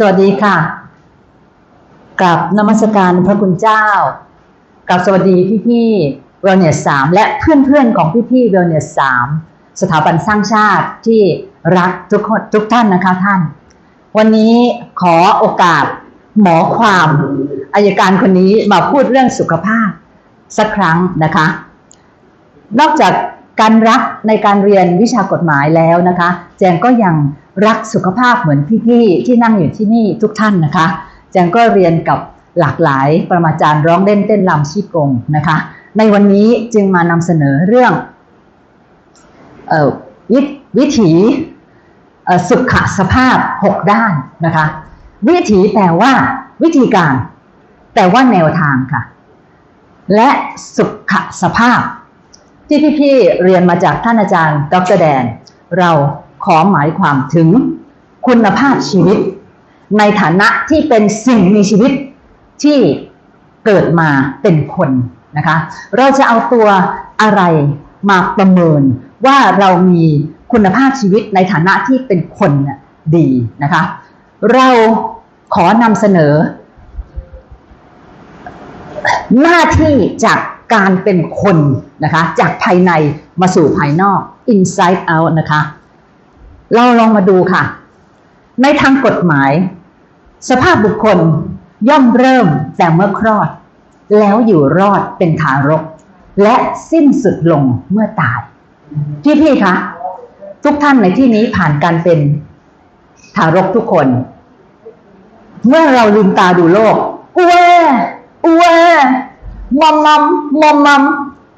สวัสดีค่ะกับนมัสการพระคุณเจ้า กับสวัสดีพี่ๆเวลเนสสามและเพื่อนๆของพี่ๆเวลเนสสามสถาบันสร้างชาติที่รักทุกคนทุกท่านนะคะท่าน วันนี้ขอโอกาสหมอความอายการคนนี้มาพูดเรื่องสุขภาพสักครั้งนะคะ นอกจากการรักในการเรียนวิชากฎหมายแล้วนะคะ แจงก็ยัง รักสุขภาพเหมือนพี่ๆที่นั่งอยู่ที่นี่ทุกท่านนะคะแจงก็เรียนกับหลากหลายประมาจารย์ร้องเล่นเต้นรำชีกงนะคะ ในวันนี้จึงมานำเสนอเรื่องออววิถีสุขสภาพ 6 ด้านนะคะ วิถีแปลว่า วิธีการ แต่ว่าแนวทางค่ะ และสุขสภาพ ที่พี่ๆเรียนมาจากท่านอาจารย์ดรแดน เรา ขอหมายความถึงคุณภาพชีวิต ในฐานะที่เป็นสิ่งมีชีวิตที่เกิดมาเป็นคนนะคะ เราจะเอาตัวอะไรมาประเมินว่าเรามีคุณภาพชีวิตในฐานะที่เป็นคนดีนะคะ เราขอนำเสนอ หน้าที่จากการเป็นคนนะคะ จากภายในมาสู่ภายนอก inside out นะคะ เราลองมาดูค่ะ ในทางกฎหมาย สภาพบุคคลย่อมเริ่มแต่เมื่อคลอด แล้วอยู่รอดเป็นทารก และสิ้นสุดลงเมื่อตาย พี่พี่คะทุกท่านในที่นี้ผ่านการเป็นทารกทุกคน เมื่อเราลืมตาดูโลกอ้วอ้วมอมมอมมอมมอม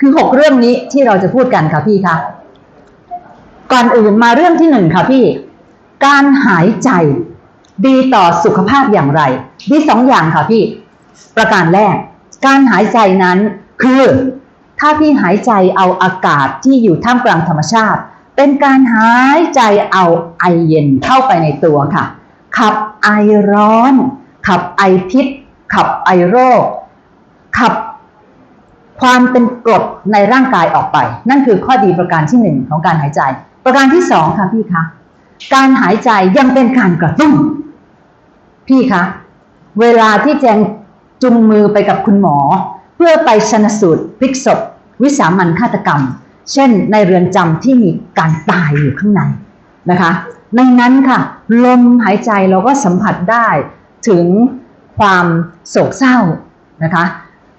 คือหกเรื่องนี้ที่เราจะพูดกันค่ะพี่คะ ก่อนอื่นมาเรื่องที่หนึ่งค่ะพี่ การหายใจดีต่อสุขภาพอย่างไรมีสองอย่างค่ะพี่ ประการแรก การหายใจนั้นคือ ถ้าพี่หายใจเอาอากาศที่อยู่ท่ามกลางธรรมชาติ เป็นการหายใจเอาไอเย็นเข้าไปในตัวค่ะ ขับไอร้อน ขับไอพิษ ขับไอโรค ขับความเป็นกรดในร่างกายออกไป นั่นคือข้อดีประการที่หนึ่งของการหายใจ ประการที่สองค่ะพี่คะการหายใจยังเป็นการกระตุ้น พี่คะเวลาที่แจงจุงมือไปกับคุณหมอ เพื่อไปชนสูตรพลิกศพ วิสามันฆาตกรรม เช่น ในเรือนจำที่มีการตายอยู่ข้างในนะคะ ในนั้นค่ะ ลมหายใจเราก็สัมผัสได้ถึงความโศกเศร้านะคะ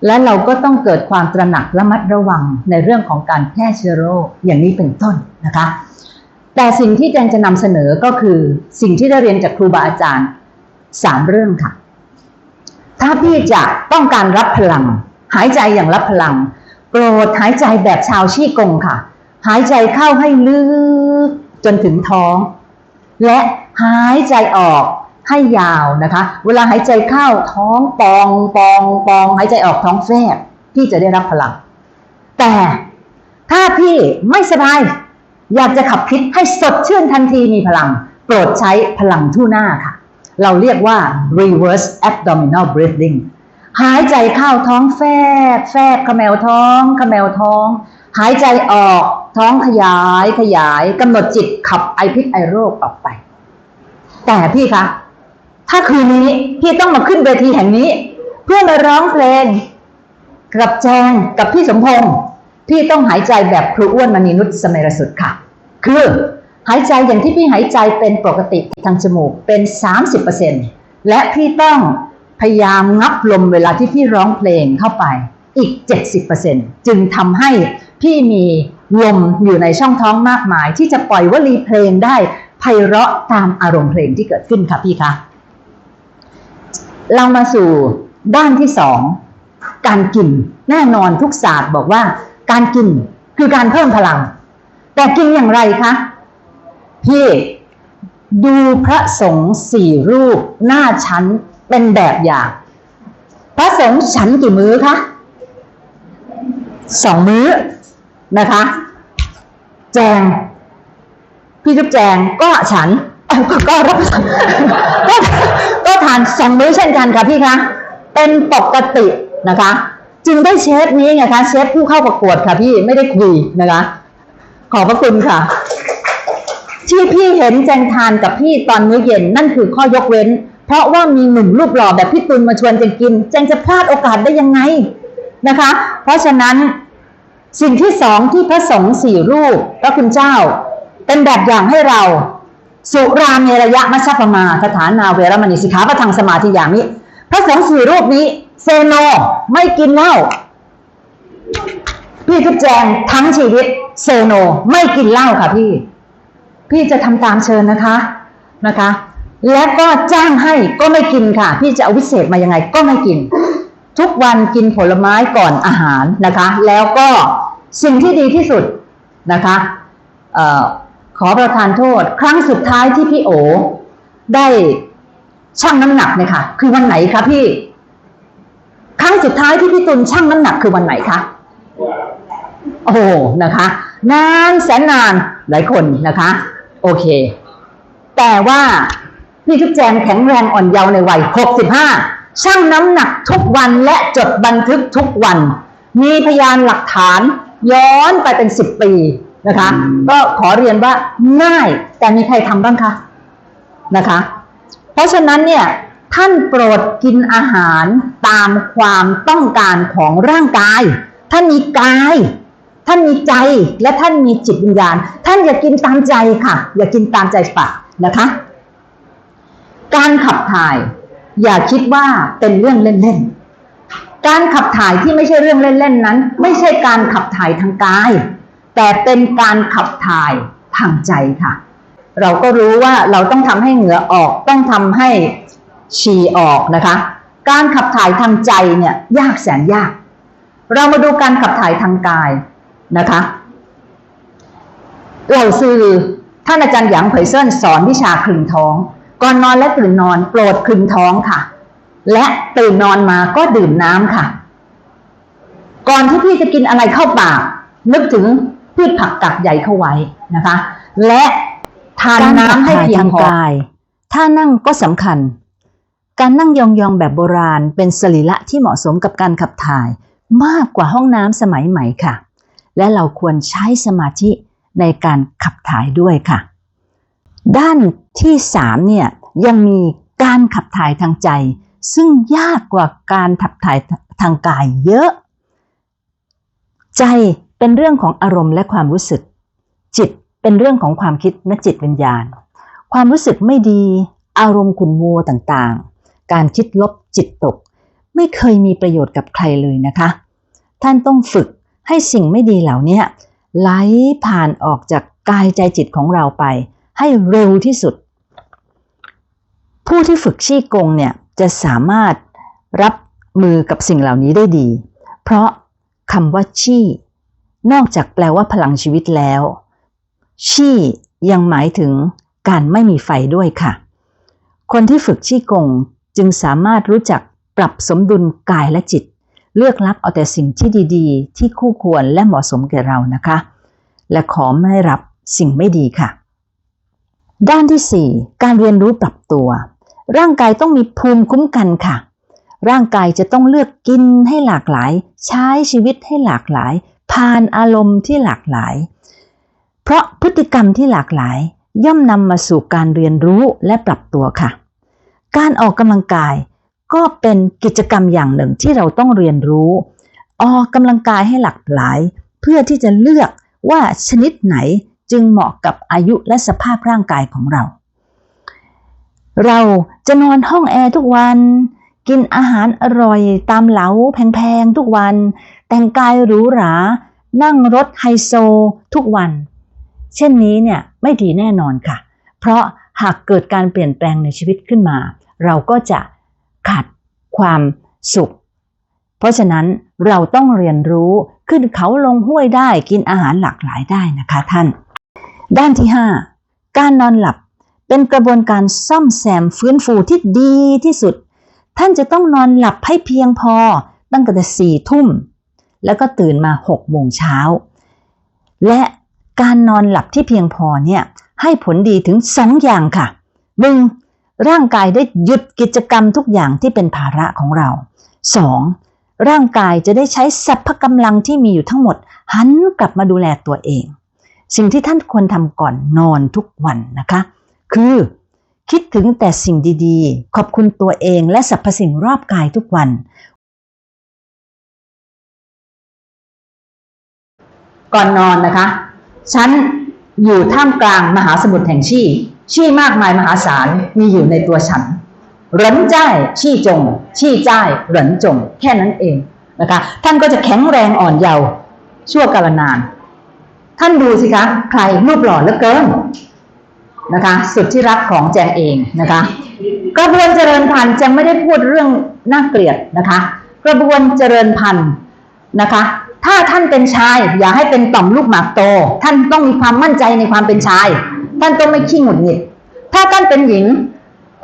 และเราก็ต้องเกิดความตระหนักระมัดระวังในเรื่องของการแพร่เชื้อโรคอย่างนี้เป็นต้นนะคะ แต่สิ่งที่แจงจะนำเสนอก็คือสิ่งที่ได้เรียนจากครูบาอาจารย์สามเรื่องค่ะ ถ้าพี่จะต้องการรับพลัง หายใจอย่างรับพลัง โปรดหายใจแบบชาวชี่กงค่ะ หายใจเข้าให้ลึกจนถึงท้อง และหายใจออกให้ยาวนะคะ เวลาหายใจเข้าท้องปองปองปอง หายใจออกท้องแฟบพี่จะได้รับพลัง แต่ถ้าพี่ไม่สบาย อยากจะขับพิษให้สดชื่นทันทีมีพลัง โปรดใช้พลังทู่หน้าค่ะ เราเรียกว่า reverse abdominal breathing หายใจเข้าท้องแฟบแฟบขมวท้องขมวท้อง หายใจออกท้องขยายขยายกำหนดจิตขับไอพิษไอโรคออกไป แต่พี่คะ ถ้าคืนนี้พี่ต้องมาขึ้นเวทีแห่งนี้ เพื่อมาร้องเพลง กับแจงกับพี่สมพงษ์ พี่ต้องหายใจแบบครูอ้วนมณีนุชสมัยรสุดค่ะ คือหายใจอย่างที่พี่หายใจเป็นปกติทางจมูกเป็น 30%และพี่ต้องพยายามงับลมเวลาที่พี่ร้องเพลงเข้าไปอีก 70%จึงทำให้พี่มีลมอยู่ในช่องท้องมากมาย ที่จะปล่อยวลีเพลงได้ไพเราะตามอารมณ์เพลงที่เกิดขึ้นค่ะพี่คะเรามาสู่ด้านที่สองการกินแน่นอนทุกศาสตร์บอกว่า การกินคือการเพิ่มพลัง แต่กินอย่างไรคะพี่ดูพระสงฆ์สี่รูปหน้าชั้นเป็นแบบอย่าง พระสงฆ์ฉันกี่มื้อคะสองมื้อนะคะ แจง พี่จุ๊บแจงก็ฉันก็รับก็ทานสองมื้อเช่นกันค่ะพี่คะเป็นปกตินะคะ จึงได้เชฟนี้ไงคะเชฟผู้เข้าประกวดค่ะพี่ไม่ได้คุยนะคะ ขอบพระคุณค่ะ ที่พี่เห็นแจงทานกับพี่ตอนมื้อเย็นนั่นคือข้อยกเว้น เพราะว่ามีหนุ่มรูปหล่อแบบพี่ตุลมาชวนเจงกินเจงจะพลาดโอกาสได้ยังไงนะคะ เพราะฉะนั้นสิ่งที่สองที่พระสงฆ์สี่รูปพระคุณเจ้า เป็นแบบอย่างให้เรา สุราเมระยะมัชฌปมาสถานาเวรมณีสิกขาประทังสมาธิอย่างนี้ พระสงฆ์สี่รูปนี้ เซโนไม่กินเหล้าพี่ทุกแจงทั้งชีวิตเซโนไม่กินเหล้าค่ะพี่ พี่จะทำตามเชิญนะคะนะคะ และก็จ้างให้ก็ไม่กินค่ะ พี่จะเอาวิเศษมายังไงก็ไม่กิน ทุกวันกินผลไม้ก่อนอาหารนะคะ แล้วก็สิ่งที่ดีที่สุดนะคะออขอประทานโทษ ครั้งสุดท้ายที่พี่โอ ได้ชั่งน้ำหนักเนี่ยค่ะ คือวันไหนคะพี่ รั้งสุดท้ายที่พี่ตุลชั่งน้ำหนักคือวันไหนคะโอ้โหนะคะ นานแสนนานหลายคนนะคะ โอเค แต่ว่าพี่ทุกแจงแข็งแรงอ่อนเยาว์ในวัย 65 ชั่งน้ำหนักทุกวันและจดบันทึกทุกวัน มีพยานหลักฐานย้อนไปเป็น 10 ปีนะคะ ก็ขอเรียนว่าง่ายแต่มีใครทำบ้างคะนะคะ เพราะฉะนั้นเนี่ย ท่านโปรดกินอาหารตามความต้องการของร่างกาย ท่านมีกาย ท่านมีใจและท่านมีจิตวิญญาณ ท่านอย่ากินตามใจค่ะ อย่ากินตามใจปากนะคะ การขับถ่าย อย่าคิดว่าเป็นเรื่องเล่นๆ การขับถ่ายที่ไม่ใช่เรื่องเล่นๆนั้น ไม่ใช่การขับถ่ายทางกาย แต่เป็นการขับถ่ายทางใจค่ะ เราก็รู้ว่าเราต้องทำให้เหงื่อออกต้องทำให้ ฉี่ออกนะคะ การขับถ่ายทางใจเนี่ยยากแสนยาก เรามาดูการขับถ่ายทางกายนะคะเหล่าซื่อท่านอาจารย์หยางเผยเซินสอนวิชาคลึงท้อง ก่อนนอนและตื่นนอนโปรดคลึงท้องค่ะ และตื่นนอนมาก็ดื่มน้ำค่ะ ก่อนที่พี่จะกินอะไรเข้าปาก นึกถึงพืชผักกัดใหญ่เข้าไว้นะคะ และทานน้ำให้เพียงพอท่านั่งก็สำคัญ การนั่งยองๆแบบโบราณ เป็นสรีระที่เหมาะสมกับการขับถ่ายมากกว่าห้องน้ำสมัยใหม่ค่ะ และเราควรใช้สมาธิในการขับถ่ายด้วยค่ะ ด้านที่สามเนี่ยยังมีการขับถ่ายทางใจ ซึ่งยากกว่าการขับถ่ายทางกายเยอะ ใจเป็นเรื่องของอารมณ์และความรู้สึก จิตเป็นเรื่องของความคิดและจิตวิญญาณ ความรู้สึกไม่ดี อารมณ์ขุ่นมัวต่างๆ การคิดลบจิตตก ไม่เคยมีประโยชน์กับใครเลยนะคะ ท่านต้องฝึกให้สิ่งไม่ดีเหล่านี้ไหลผ่านออกจากกายใจจิตของเราไป ให้เร็วที่สุด ผู้ที่ฝึกชี้กงเนี่ยจะสามารถรับมือกับสิ่งเหล่านี้ได้ดี เพราะคำว่าชี้นอกจากแปลว่าพลังชีวิตแล้ว ชี่ยังหมายถึงการไม่มีไฟด้วยค่ะ คนที่ฝึกชี่กง จึงสามารถรู้จักปรับสมดุลกายและจิต เลือกรับเอาแต่สิ่งที่ดีๆ ที่คู่ควรและเหมาะสมแก่เรานะคะ และขอไม่รับสิ่งไม่ดีค่ะ ด้านที่ 4 การเรียนรู้ปรับตัว ร่างกายต้องมีภูมิคุ้มกันค่ะ ร่างกายจะต้องเลือกกินให้หลากหลาย ใช้ชีวิตให้หลากหลาย ผ่านอารมณ์ที่หลากหลาย เพราะพฤติกรรมที่หลากหลายย่อมนำมาสู่การเรียนรู้และปรับตัวค่ะ การออกกำลังกายก็เป็นกิจกรรมอย่างหนึ่งที่เราต้องเรียนรู้ ออกกำลังกายให้หลากหลาย เพื่อที่จะเลือกว่าชนิดไหนจึงเหมาะกับอายุและสภาพร่างกายของเรา เราจะนอนห้องแอร์ทุกวัน กินอาหารอร่อยตามเหลาแพงๆทุกวัน แต่งกายหรูหรา นั่งรถไฮโซทุกวัน เช่นนี้เนี่ยไม่ดีแน่นอนค่ะ เพราะ หากเกิดการเปลี่ยนแปลงในชีวิตขึ้นมา เราก็จะขาดความสุข เพราะฉะนั้นเราต้องเรียนรู้ขึ้นเขาลงห้วยได้กินอาหารหลากหลายได้นะคะท่าน ด้านที่ 5 การนอนหลับเป็นกระบวนการซ่อมแซมฟื้นฟูที่ดีที่สุด ท่านจะต้องนอนหลับให้เพียงพอตั้งแต่สี่ทุ่ม แล้วก็ตื่นมา6โมงเช้า และการนอนหลับที่เพียงพอเนี่ย ให้ผลดีถึง2อย่างค่ะหนึ่งร่างกายได้หยุดกิจกรรมทุกอย่างที่เป็นภาระของเรา 2. ร่างกายจะได้ใช้สรรพกำลังที่มีอยู่ทั้งหมด หันกลับมาดูแลตัวเอง สิ่งที่ท่านควรทำก่อนนอนทุกวันนะคะ คือ คิดถึงแต่สิ่งดีๆ ขอบคุณตัวเองและสรรพสิ่งรอบกายทุกวัน ก่อนนอนนะคะ ฉัน อยู่ท่ามกลางมหาสมุทรแห่งชี่ ชี่มากมายมหาศาลมีอยู่ในตัวฉันหรินจ้ายชี่จง ชี่จ้ายหรินจง แค่นั้นเองนะคะท่านก็จะแข็งแรงอ่อนเยาว์ชั่วกาลนาน ท่านดูสิคะ ใครรูปหล่อเหลือเกินนะคะ สุดที่รักของแจงเองนะคะกระบวนเจริญพันธุ์แจะไม่ได้พูดเรื่องน่าเกลียดนะคะ กระบวนเจริญพันธุ์นะคะ ถ้าท่านเป็นชาย อย่าให้เป็นต่อมลูกหมากโต ท่านต้องมีความมั่นใจในความเป็นชาย ท่านต้องไม่ขี้หงุดหงิด ถ้าท่านเป็นหญิง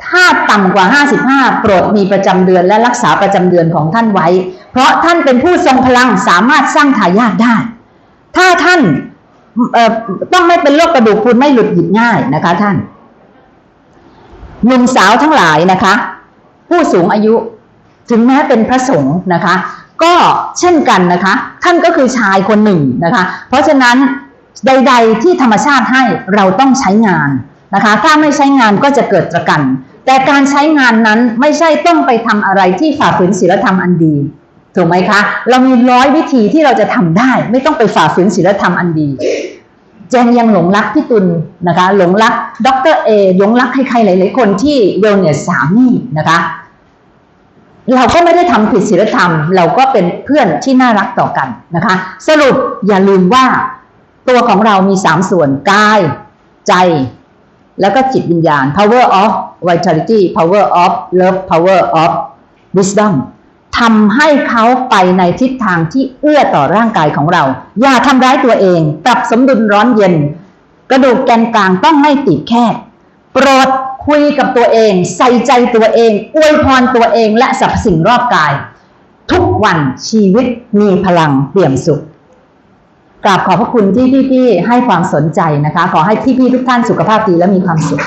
ถ้าต่ำกว่า 55 โปรดมีประจำเดือนและรักษาประจำเดือนของท่านไว้ เพราะท่านเป็นผู้ทรงพลังสามารถสร้างทายาทได้ ถ้าท่านเอ่อต้องไม่เป็นโรคกระดูกพรุนไม่หลุดหยิบง่ายนะคะท่านหนุ่มสาวทั้งหลายนะคะ ผู้สูงอายุถึงแม้เป็นพระสงฆ์นะคะ ก็เช่นกันนะคะ ท่านก็คือชายคนหนึ่งนะคะ เพราะฉะนั้นใด ๆ ที่ธรรมชาติให้เราต้องใช้งานนะคะ ถ้าไม่ใช้งานก็จะเกิดตะกัน แต่การใช้งานนั้นไม่ใช่ต้องไปทำอะไรที่ฝ่าฝืนศีลธรรมอันดีถูกไหมคะ เรามีร้อยวิธีที่เราจะทำได้ ไม่ต้องไปฝ่าฝืนศีลธรรมอันดีแจงยังหลงรักพี่ตุลนะคะ หลงรักดรเอหลงรักใครๆหลายๆคนที่เวลเนสสามีนะคะ เราก็ไม่ได้ทำผิดศีลธรรม เราก็เป็นเพื่อนที่น่ารักต่อกันนะคะ สรุปอย่าลืมว่าตัวของเรามีสามส่วนกาย ใจ แล้วก็จิตวิญญาณ power of vitality power of love power of wisdom ทำให้เขาไปในทิศทางที่เอื้อต่อร่างกายของเรา อย่าทำร้ายตัวเอง ปรับสมดุลร้อนเย็น กระดูกแกนกลางต้องไม่ตีบแคบโปรด คุยกับตัวเอง ใส่ใจตัวเอง อวยพรตัวเองและสรรพสิ่งรอบกาย ทุกวันชีวิตมีพลังเปี่ยมสุขกราบขอบพระคุณที่พี่ๆให้ความสนใจนะคะ ขอให้พี่ๆทุกท่านสุขภาพดีและมีความสุข